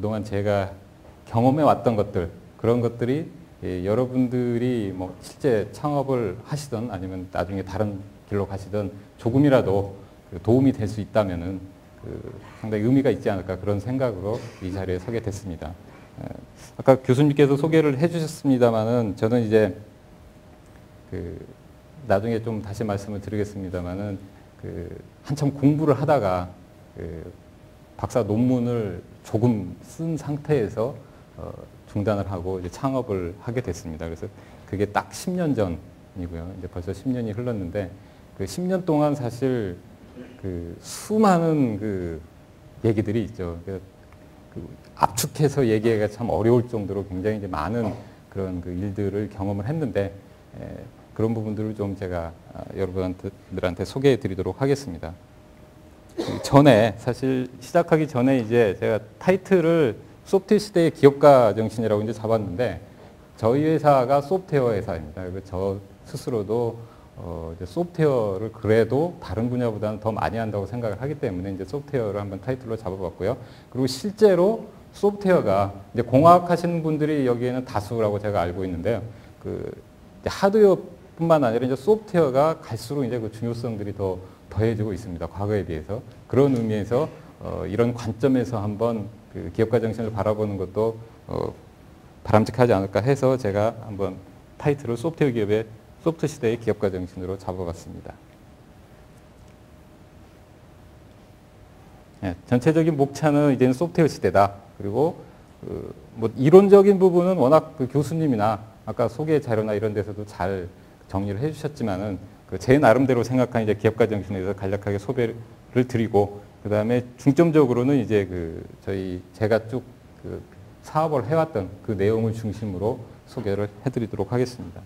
동안 제가 경험해 왔던 것들 그런 것들이 예, 여러분들이 뭐 실제 창업을 하시던 아니면 나중에 다른 길로 가시던 조금이라도 그 도움이 될 수 있다면은 그 상당히 의미가 있지 않을까 그런 생각으로 이 자리에 서게 됐습니다. 에, 아까 교수님께서 소개를 해주셨습니다만은 저는 이제 그 나중에 좀 다시 말씀을 드리겠습니다만은 그 한참 공부를 하다가 그 박사 논문을 조금 쓴 상태에서 어 중단을 하고 이제 창업을 하게 됐습니다. 그래서 그게 딱 10년 전이고요. 이제 벌써 10년이 흘렀는데 그 10년 동안 사실 그 수많은 그 얘기들이 있죠. 그 압축해서 얘기하기가 참 어려울 정도로 굉장히 이제 많은 그런 그 일들을 경험을 했는데 에, 그런 부분들을 좀 제가 아, 여러분들한테 소개해 드리도록 하겠습니다. 그 전에 사실 시작하기 전에 이제 제가 타이틀을 소프트웨어 시대의 기업가 정신이라고 이제 잡았는데 저희 회사가 소프트웨어 회사입니다. 그리고 저 스스로도 어 이제 소프트웨어를 그래도 다른 분야보다는 더 많이 한다고 생각을 하기 때문에 이제 소프트웨어를 한번 타이틀로 잡아봤고요. 그리고 실제로 소프트웨어가 이제 공학 하시는 분들이 여기에는 다수라고 제가 알고 있는데요. 그 하드웨어뿐만 아니라 이제 소프트웨어가 갈수록 이제 그 중요성들이 더 더해지고 있습니다. 과거에 비해서 그런 의미에서 어 이런 관점에서 한번 그 기업가 정신을 바라보는 것도 어 바람직하지 않을까 해서 제가 한번 타이틀을 소프트웨어 기업의 소프트 시대의 기업가 정신으로 잡아봤습니다. 네, 전체적인 목차는 이제는 소프트웨어 시대다. 그리고 그 뭐 이론적인 부분은 워낙 그 교수님이나 아까 소개 자료나 이런 데서도 잘 정리를 해주셨지만은 그 제 나름대로 생각한 이제 기업가 정신에서 간략하게 소개를 드리고 그 다음에 중점적으로는 이제 그 저희 제가 쭉 그 사업을 해왔던 그 내용을 중심으로 소개를 해드리도록 하겠습니다.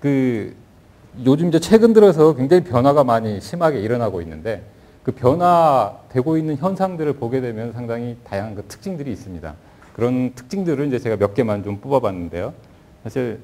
그 요즘 이제 최근 들어서 굉장히 변화가 많이 심하게 일어나고 있는데 그 변화되고 있는 현상들을 보게 되면 상당히 다양한 그 특징들이 있습니다. 그런 특징들을 이제 제가 몇 개만 좀 뽑아봤는데요. 사실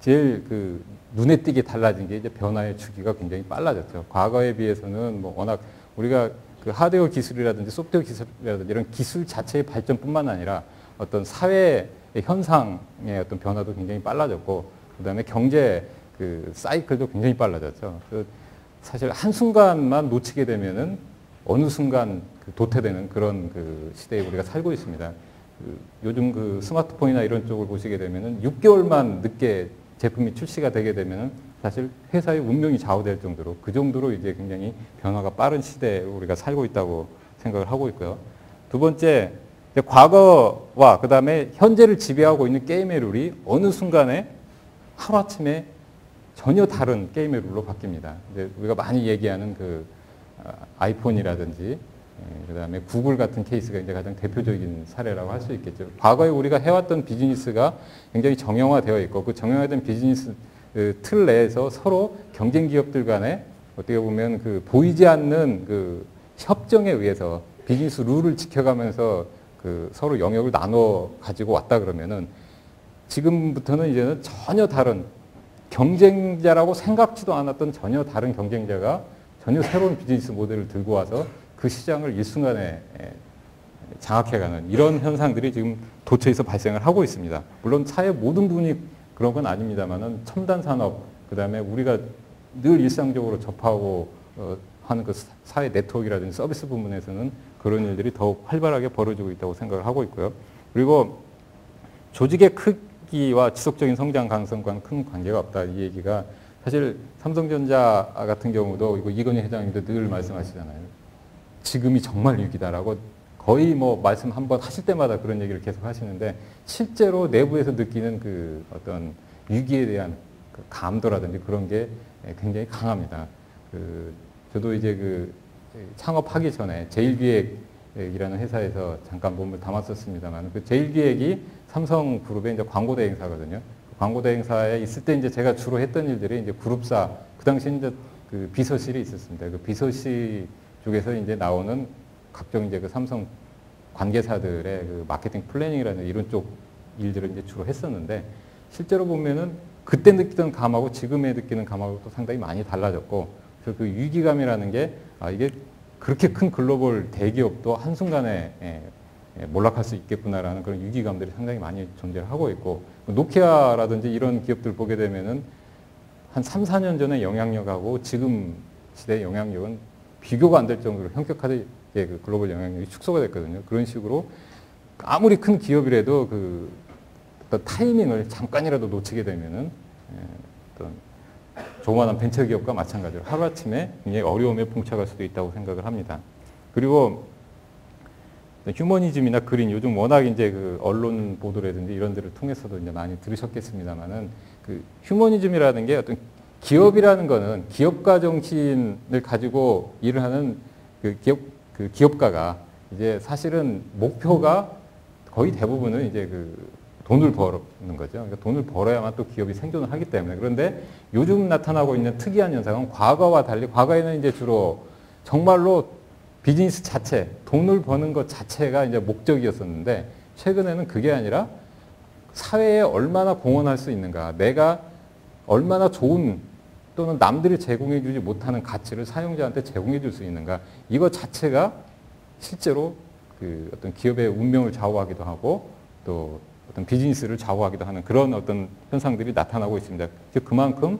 제일 그 눈에 띄게 달라진 게 이제 변화의 주기가 굉장히 빨라졌죠. 과거에 비해서는 뭐 워낙 우리가 그 하드웨어 기술이라든지 소프트웨어 기술이라든지 이런 기술 자체의 발전뿐만 아니라 어떤 사회 현상의 어떤 변화도 굉장히 빨라졌고 그다음에 경제 그 사이클도 굉장히 빨라졌죠. 그 사실 한 순간만 놓치게 되면은 어느 순간 그 도태되는 그런 그 시대에 우리가 살고 있습니다. 그 요즘 그 스마트폰이나 이런 쪽을 보시게 되면은 6개월만 늦게 제품이 출시가 되게 되면 사실 회사의 운명이 좌우될 정도로 그 정도로 이제 굉장히 변화가 빠른 시대에 우리가 살고 있다고 생각을 하고 있고요. 두 번째, 과거와 그 다음에 현재를 지배하고 있는 게임의 룰이 어느 순간에 하루아침에 전혀 다른 게임의 룰로 바뀝니다. 이제 우리가 많이 얘기하는 그 아, 아이폰이라든지 예, 그 다음에 구글 같은 케이스가 이제 가장 대표적인 사례라고 할 수 있겠죠. 과거에 우리가 해왔던 비즈니스가 굉장히 정형화되어 있고 그 정형화된 비즈니스 그틀 내에서 서로 경쟁 기업들 간에 어떻게 보면 그 보이지 않는 그 협정에 의해서 비즈니스 룰을 지켜가면서 그 서로 영역을 나눠 가지고 왔다 그러면은 지금부터는 이제는 전혀 다른 경쟁자라고 생각지도 않았던 전혀 다른 경쟁자가 전혀 새로운 비즈니스 모델을 들고 와서 그 시장을 일순간에 장악해가는 이런 현상들이 지금 도처에서 발생을 하고 있습니다. 물론 사회 모든 분이 그런 건 아닙니다만은 첨단 산업 그다음에 우리가 늘 일상적으로 접하고 어, 하는 그 사회 네트워크라든지 서비스 부분에서는 그런 일들이 더욱 활발하게 벌어지고 있다고 생각을 하고 있고요. 그리고 조직의 크기와 지속적인 성장 가능성과는 큰 관계가 없다. 이 얘기가 사실 삼성전자 같은 경우도 이건희 회장님도 늘 말씀하시잖아요. 지금이 정말 위기다라고 거의 뭐 말씀 한 번 하실 때마다 그런 얘기를 계속 하시는데 실제로 내부에서 느끼는 그 어떤 위기에 대한 그 감도라든지 그런 게 굉장히 강합니다. 그 저도 이제 그 창업하기 전에 제일기획이라는 회사에서 잠깐 몸을 담았었습니다만 그 제일기획이 삼성그룹의 이제 광고 대 행사거든요. 그 광고 대 행사에 있을 때 이제 제가 주로 했던 일들이 이제 그룹사 그 당시 이제 그 비서실이 있었습니다. 그 비서실 쪽에서 이제 나오는 각종 이제 그 삼성 관계사들의 그 마케팅 플래닝이라는 이런 쪽 일들을 이제 주로 했었는데 실제로 보면은 그때 느끼던 감하고 지금에 느끼는 감하고 또 상당히 많이 달라졌고 그래서 그 위기감이라는 게 아, 이게 그렇게 큰 글로벌 대기업도 한순간에 예, 예, 몰락할 수 있겠구나라는 그런 위기감들이 상당히 많이 존재를 하고 있고 노키아라든지 이런 기업들 보게 되면은 한 3, 4년 전에 영향력하고 지금 시대의 영향력은 비교가 안 될 정도로 현격하게 그 글로벌 영향력이 축소가 됐거든요. 그런 식으로 아무리 큰 기업이라도 그 타이밍을 잠깐이라도 놓치게 되면은 예, 어떤 조그마한 벤처 기업과 마찬가지로 하루아침에 굉장히 어려움에 봉착할 수도 있다고 생각을 합니다. 그리고 휴머니즘이나 그린 요즘 워낙 이제 그 언론 보도라든지 이런 데를 통해서도 이제 많이 들으셨겠습니다만은 그 휴머니즘이라는 게 어떤 기업이라는 거는 기업가 정신을 가지고 일을 하는 그 기업 그 기업가가 이제 사실은 목표가 거의 대부분은 이제 그 돈을 버는 거죠. 그러니까 돈을 벌어야만 또 기업이 생존을 하기 때문에 그런데 요즘 나타나고 있는 특이한 현상은 과거와 달리 과거에는 이제 주로 정말로 비즈니스 자체, 돈을 버는 것 자체가 이제 목적이었었는데 최근에는 그게 아니라 사회에 얼마나 공헌할 수 있는가, 내가 얼마나 좋은 또는 남들이 제공해 주지 못하는 가치를 사용자한테 제공해 줄 수 있는가, 이거 자체가 실제로 그 어떤 기업의 운명을 좌우하기도 하고 또 어떤 비즈니스를 좌우하기도 하는 그런 어떤 현상들이 나타나고 있습니다. 즉 그만큼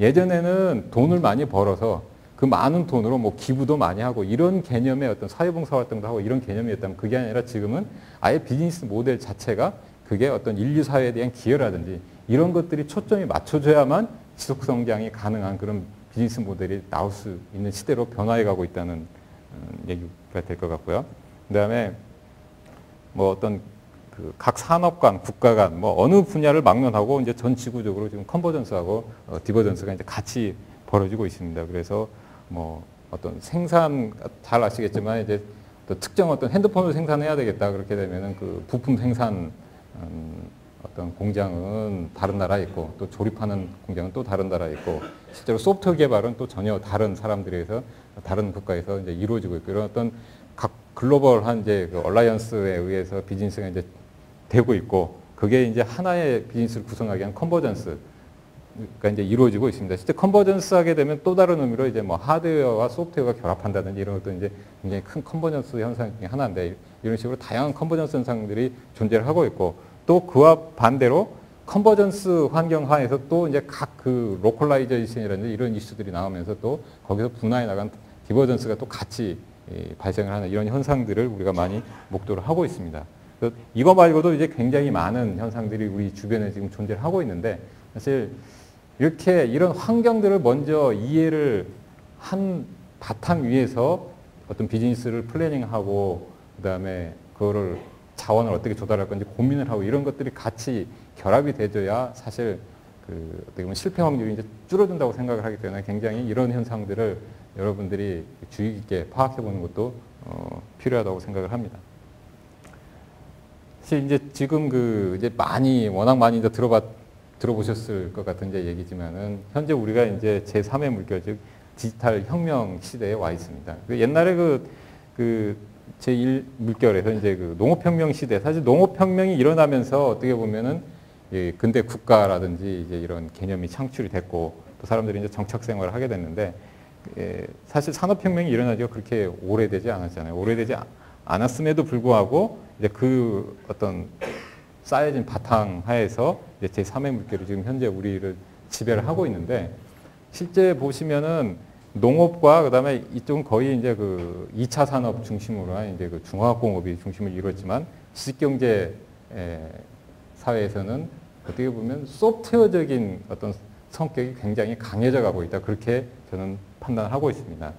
예전에는 돈을 많이 벌어서 그 많은 돈으로 뭐 기부도 많이 하고 이런 개념의 어떤 사회봉사 활동도 하고 이런 개념이었다면 그게 아니라 지금은 아예 비즈니스 모델 자체가 그게 어떤 인류 사회에 대한 기여라든지 이런 것들이 초점이 맞춰져야만 지속 성장이 가능한 그런 비즈니스 모델이 나올 수 있는 시대로 변화해 가고 있다는 음, 얘기가 될 것 같고요. 그 다음에 뭐 어떤 그 각 산업 간, 국가 간, 뭐 어느 분야를 막론하고 이제 전 지구적으로 지금 컨버전스하고 어, 디버전스가 이제 같이 벌어지고 있습니다. 그래서 뭐 어떤 생산 잘 아시겠지만 이제 또 특정 어떤 핸드폰을 생산해야 되겠다 그렇게 되면은 그 부품 생산 음, 어떤 공장은 다른 나라에 있고 또 조립하는 공장은 또 다른 나라에 있고 실제로 소프트웨어 개발은 또 전혀 다른 사람들에서 다른 국가에서 이제 이루어지고 있고 이런 어떤 각 글로벌한 이제 그 얼라이언스에 의해서 비즈니스가 이제 되고 있고 그게 이제 하나의 비즈니스를 구성하기 위한 컨버전스 가 이제 이루어지고 있습니다. 실제 컨버전스 하게 되면 또 다른 의미로 이제 뭐 하드웨어와 소프트웨어가 결합한다든지 이런 것도 이제 굉장히 큰 컨버전스 현상 중에 하나인데 이런 식으로 다양한 컨버전스 현상들이 존재를 하고 있고 또 그와 반대로 컨버전스 환경 하에서 또 이제 각 그 로컬라이제이션이라든지 이런 이슈들이 나오면서 또 거기서 분화해 나간 디버전스가 또 같이 발생을 하는 이런 현상들을 우리가 많이 목도를 하고 있습니다. 이거 말고도 이제 굉장히 많은 현상들이 우리 주변에 지금 존재를 하고 있는데 사실 이렇게 이런 환경들을 먼저 이해를 한 바탕 위에서 어떤 비즈니스를 플래닝하고 그다음에 그거를 자원을 어떻게 조달할 건지 고민을 하고 이런 것들이 같이 결합이 되줘야 사실 그 어떻게 보면 실패 확률이 이제 줄어든다고 생각을 하기 때문에 굉장히 이런 현상들을 여러분들이 주의 깊게 파악해 보는 것도 어, 필요하다고 생각을 합니다. 사실 이제 지금 그 이제 많이 워낙 많이 이제 들어봤 들어보셨을 것 같은 이제 얘기지만은 현재 우리가 이제 제3의 물결 즉 디지털 혁명 시대에 와 있습니다. 그 옛날에 그, 그 제1 물결에서 이제 그 농업혁명 시대 사실 농업혁명이 일어나면서 어떻게 보면은 예, 근대 국가라든지 이제 이런 개념이 창출이 됐고 또 사람들이 이제 정착 생활을 하게 됐는데 예, 사실 산업혁명이 일어나지가 그렇게 오래되지 않았잖아요. 오래되지 않았음에도 불구하고 이제 그 어떤 쌓여진 바탕 하에서 이제 제3의 물결이 지금 현재 우리를 지배를 하고 있는데 실제 보시면은 농업과 그다음에 이쪽은 거의 이제 그 2차 산업 중심으로 한 이제 그 중화학공업이 중심을 이뤘지만 지식경제 사회에서는 어떻게 보면 소프트웨어적인 어떤 성격이 굉장히 강해져 가고 있다. 그렇게 저는 판단하고 있습니다.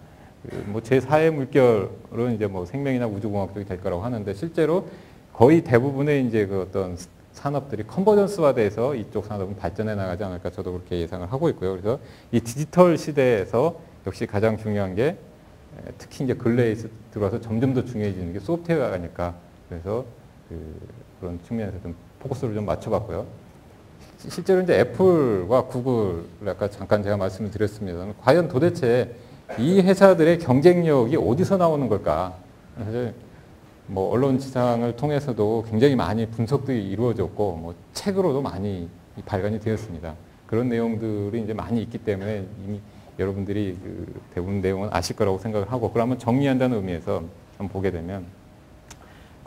그뭐 제4의 물결은 이제 뭐 생명이나 우주공학 쪽이 될 거라고 하는데 실제로 거의 대부분의 이제 그 어떤 산업들이 컨버전스화 돼서 이쪽 산업은 발전해 나가지 않을까 저도 그렇게 예상을 하고 있고요. 그래서 이 디지털 시대에서 역시 가장 중요한 게 특히 이제 근래에 들어와서 점점 더 중요해지는 게 소프트웨어가 아닐까. 그래서 그 그런 측면에서 좀 포커스를 좀 맞춰봤고요. 실제로 이제 애플과 구글 아까 잠깐 제가 말씀을 드렸습니다. 과연 도대체 이 회사들의 경쟁력이 어디서 나오는 걸까? 사실 뭐 언론 지상을 통해서도 굉장히 많이 분석들이 이루어졌고 뭐 책으로도 많이 발간이 되었습니다. 그런 내용들이 이제 많이 있기 때문에 이미 여러분들이 그 대부분 내용은 아실 거라고 생각을 하고 그러면 정리한다는 의미에서 한번 보게 되면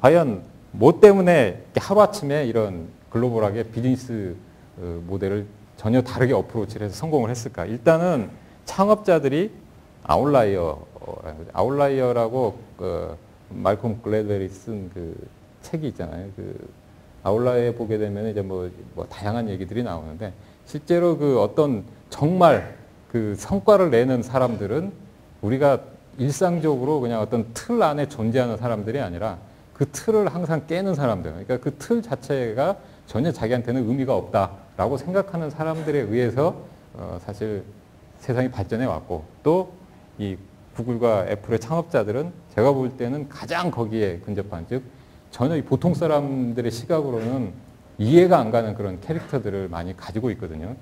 과연 뭐 때문에 하루아침에 이런 글로벌하게 비즈니스 어, 모델을 전혀 다르게 어프로치를 해서 성공을 했을까? 일단은 창업자들이 아웃라이어, 어, 아웃라이어라고 그 말콤 글래드웰이 쓴 그 책이 있잖아요. 그 아웃라이어에 보게 되면 이제 뭐, 뭐 다양한 얘기들이 나오는데 실제로 그 어떤 정말 그 성과를 내는 사람들은 우리가 일상적으로 그냥 어떤 틀 안에 존재하는 사람들이 아니라 그 틀을 항상 깨는 사람들. 그러니까 그 틀 자체가 전혀 자기한테는 의미가 없다라고 생각하는 사람들에 의해서 어 사실 세상이 발전해 왔고 또 이 구글과 애플의 창업자들은 제가 볼 때는 가장 거기에 근접한 즉 전혀 이 보통 사람들의 시각으로는 이해가 안 가는 그런 캐릭터들을 많이 가지고 있거든요.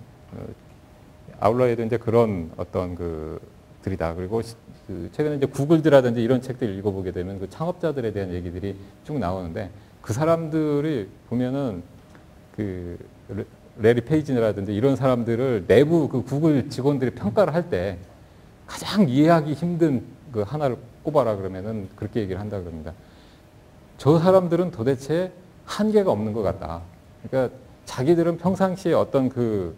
어, 아울러에도 이제 그런 어떤 그 들이다. 그리고 그 최근에 이제 구글드라든지 이런 책들 읽어보게 되면 그 창업자들에 대한 얘기들이 쭉 나오는데 그 사람들이 보면은 그 레리 페이지라든지 이런 사람들을 내부 그 구글 직원들이 평가를 할 때 가장 이해하기 힘든 그 하나를 꼽아라 그러면은 그렇게 얘기를 한다 그럽니다. 저 사람들은 도대체 한계가 없는 것 같다. 그러니까 자기들은 평상시에 어떤 그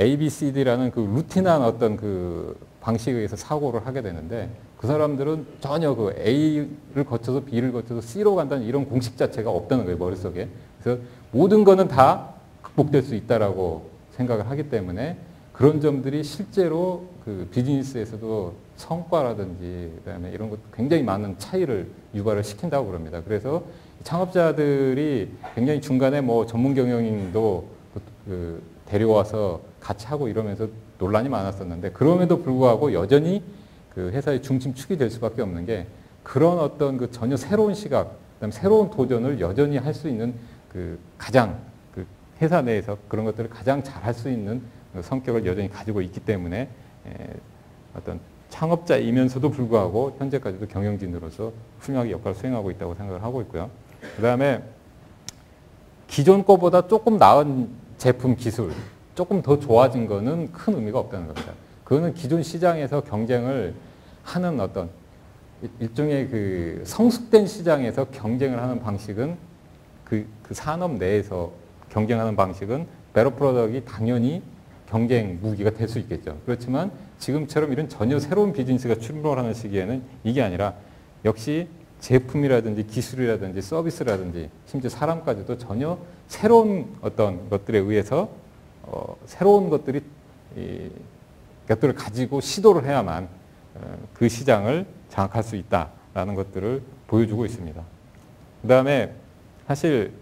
ABCD라는 그 루틴한 어떤 그 방식에 의해서 사고를 하게 되는데 그 사람들은 전혀 그 A를 거쳐서 B를 거쳐서 C로 간다는 이런 공식 자체가 없다는 거예요, 머릿속에. 그래서 모든 거는 다 극복될 수 있다라고 생각을 하기 때문에 그런 점들이 실제로 그 비즈니스에서도 성과라든지 그다음에 이런 것 굉장히 많은 차이를 유발을 시킨다고 그럽니다. 그래서 창업자들이 굉장히 중간에 뭐 전문 경영인도 그 데려와서 같이 하고 이러면서 논란이 많았었는데 그럼에도 불구하고 여전히 그 회사의 중심축이 될 수밖에 없는 게 그런 어떤 그 전혀 새로운 시각, 그다음에 새로운 도전을 여전히 할 수 있는 그 가장 그 회사 내에서 그런 것들을 가장 잘 할 수 있는 그 성격을 여전히 가지고 있기 때문에 어떤 창업자이면서도 불구하고 현재까지도 경영진으로서 훌륭하게 역할을 수행하고 있다고 생각을 하고 있고요. 그 다음에 기존 거보다 조금 나은 제품 기술, 조금 더 좋아진 거는 큰 의미가 없다는 겁니다. 그거는 기존 시장에서 경쟁을 하는 어떤 일종의 그 성숙된 시장에서 경쟁을 하는 방식은 그, 그 산업 내에서 경쟁하는 방식은 베러 프로덕이 당연히 경쟁 무기가 될 수 있겠죠. 그렇지만 지금처럼 이런 전혀 새로운 비즈니스가 출몰하는 시기에는 이게 아니라 역시 제품이라든지 기술이라든지 서비스라든지 심지어 사람까지도 전혀 새로운 어떤 것들에 의해서 어, 새로운 것들이 이, 것들을 가지고 시도를 해야만 어, 그 시장을 장악할 수 있다라는 것들을 보여주고 있습니다. 그 다음에 사실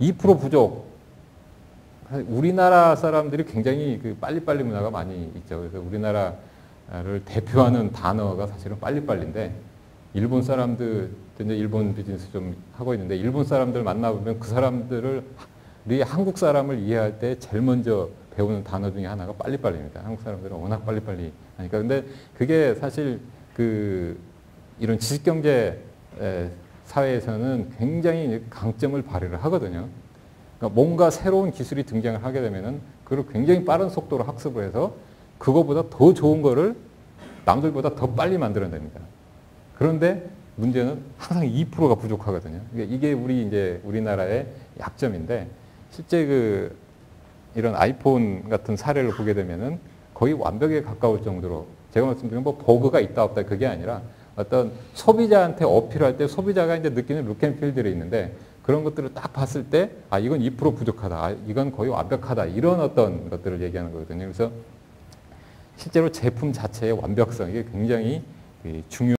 2% 부족 우리나라 사람들이 굉장히 그 빨리빨리 문화가 많이 있죠. 그래서 우리나라를 대표하는 단어가 사실은 빨리빨리인데 일본 사람들 일본 비즈니스 좀 하고 있는데 일본 사람들 만나보면 그 사람들을 우리 한국 사람을 이해할 때 제일 먼저 배우는 단어 중에 하나가 빨리빨리입니다. 한국 사람들은 워낙 빨리빨리 하니까. 근데 그게 사실 그 이런 지식경제 사회에서는 굉장히 강점을 발휘를 하거든요. 그러니까 뭔가 새로운 기술이 등장을 하게 되면은 그걸 굉장히 빠른 속도로 학습을 해서 그거보다 더 좋은 거를 남들보다 더 빨리 만들어냅니다. 그런데 문제는 항상 2%가 부족하거든요. 그러니까 이게 우리 이제 우리나라의 약점인데 실제 그 이런 아이폰 같은 사례를 보게 되면은 거의 완벽에 가까울 정도로 제가 말씀드린 뭐 버그가 있다 없다 그게 아니라 어떤 소비자한테 어필할 때 소비자가 이제 느끼는 룩앤필들이 있는데 그런 것들을 딱 봤을 때, 아, 이건 2% 부족하다. 아, 이건 거의 완벽하다. 이런 어떤 것들을 얘기하는 거거든요. 그래서 실제로 제품 자체의 완벽성, 이게 굉장히 중요